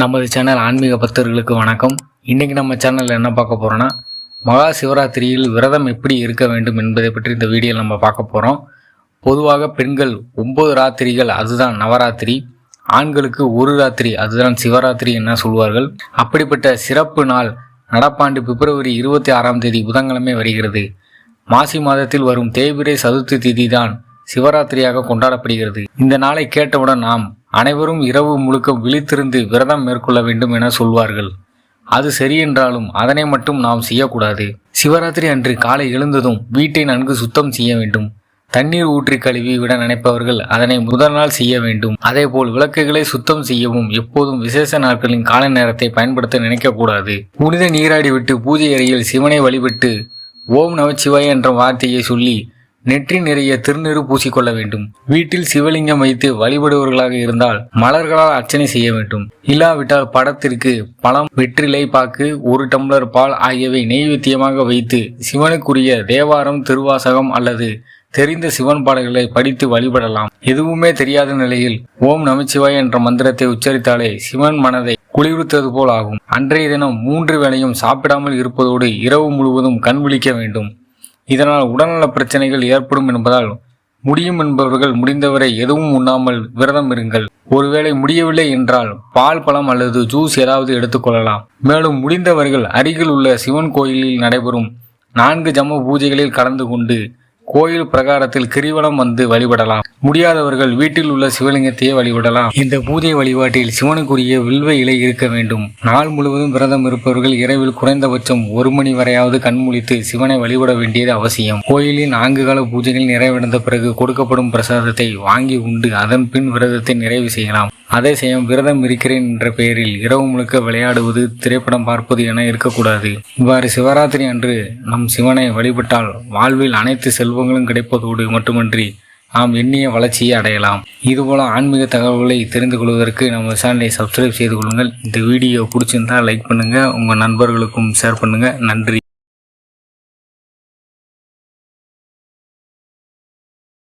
நமது சேனல் ஆன்மீக பக்தர்களுக்கு வணக்கம். இன்றைக்கி நம்ம சேனலில் என்ன பார்க்க போகிறோன்னா மகா சிவராத்திரியில் விரதம் எப்படி இருக்க வேண்டும் என்பதை பற்றி இந்த வீடியோவில் நம்ம பார்க்க போகிறோம் பொதுவாக பெண்கள் ஒம்பது ராத்திரிகள் அதுதான் நவராத்திரி. ஆண்களுக்கு ஒரு ராத்திரி அதுதான் சிவராத்திரி என்ன சொல்வார்கள்? அப்படிப்பட்ட சிறப்பு நாள் நடப்பாண்டு பிப்ரவரி இருபத்தி ஆறாம் தேதி புதன்கிழமை வருகிறது. மாசி மாதத்தில் வரும் தேய்பிரை சதுர்த்தி திதி தான் சிவராத்திரியாக கொண்டாடப்படுகிறது. இந்த நாளை கேட்டவுடன் நாம் அனைவரும் இரவு முழுக்க விழித்திருந்து விரதம் மேற்கொள்ள வேண்டும் என சொல்வார்கள். அது சரி என்றாலும் அதனை மட்டும் நாம் செய்யக்கூடாது. சிவராத்திரி அன்று காலை எழுந்ததும் வீட்டை நன்கு சுத்தம் செய்ய வேண்டும். தண்ணீர் ஊற்றி கழுவி விட நினைப்பவர்கள் அதனை முதல் நாள் செய்ய வேண்டும். அதேபோல் விளக்குகளை சுத்தம் செய்யவும் எப்போதும் விசேஷ நாட்களின் கால நேரத்தை பயன்படுத்த நினைக்கக்கூடாது. புனித நீராடி விட்டு பூஜை அறையில் சிவனை வழிபட்டு ஓம் நமச்சிவாய் என்ற வார்த்தையை சொல்லி நெற்றி நிறைய திருநீறு பூசிக்கொள்ள வேண்டும். வீட்டில் சிவலிங்கம் வைத்து வழிபடுவர்களாக இருந்தால் மலர்களால் அர்ச்சனை செய்ய வேண்டும். இல்லாவிட்டால் படத்திற்கு பழம் வெற்றிலை பாக்கு ஒரு டம்ளர் பால் ஆகியவை நெய்வேத்தியமாக வைத்து சிவனுக்குரிய தேவாரம் திருவாசகம் அல்லது தெரிந்த சிவன் பாடல்களை படித்து வழிபடலாம். எதுவுமே தெரியாத நிலையில் ஓம் நமச்சிவாய் என்ற மந்திரத்தை உச்சரித்தாலே சிவன் மனதை குளிர்வித்தது போல் ஆகும். அன்றைய தினம் மூன்று வேளையும் சாப்பிடாமல் இருப்பதோடு இரவு முழுவதும் கண் விழிக்க வேண்டும். இதனால் உடல்நல பிரச்சனைகள் ஏற்படும் என்பதால் முடியும் என்பவர்கள் முடிந்தவரை எதுவும் உண்ணாமல் விரதம் இருங்கள். ஒருவேளை முடியவில்லை என்றால் பால் பழம் அல்லது ஜூஸ் ஏதாவது எடுத்துக்கொள்ளலாம் மேலும் முடிந்தவர்கள் அருகில் உள்ள சிவன் கோயிலில் நடைபெறும் நான்கு ஜம பூஜைகளில் கலந்து கொண்டு கோயில் பிரகாரத்தில் கிரிவலம் வந்து வழிபடலாம். முடியாதவர்கள் வீட்டில் உள்ள சிவலிங்கத்தையே வழிபடலாம். இந்த பூஜை வழிபாட்டில் சிவனுக்குரிய வில்வ இலை இருக்க வேண்டும். நாள் முழுவதும் விரதம் இருப்பவர்கள் இரவில் குறைந்தபட்சம் ஒரு மணி வரையாவது கண்முழித்து சிவனை வழிபட வேண்டியது அவசியம். கோயிலின் நான்கு கால பூஜைகள் நிறைவடைந்த பிறகு கொடுக்கப்படும் பிரசாதத்தை வாங்கி உண்டு. அதன் பின் விரதத்தை நிறைவு செய்யலாம். அதே சமயம் விரதம் இருக்கிறேன் என்ற பெயரில் இரவு முழுக்க விளையாடுவது திரைப்படம் பார்ப்பது என இருக்கக்கூடாது. இவ்வாறு சிவராத்திரி அன்று நம் சிவனை வழிபட்டால் வாழ்வில் அனைத்து செல்வங்களும் கிடைப்பதோடு மட்டுமன்றி நாம் எண்ணிய வளர்ச்சியை அடையலாம். இதுபோல ஆன்மீக தகவல்களை தெரிந்து கொள்வதற்கு நம்ம சேனலை சப்ஸ்கிரைப் செய்து கொள்ளுங்கள். இந்த வீடியோ பிடிச்சிருந்தால் லைக் பண்ணுங்கள் உங்கள் நண்பர்களுக்கும் ஷேர் பண்ணுங்கள் நன்றி.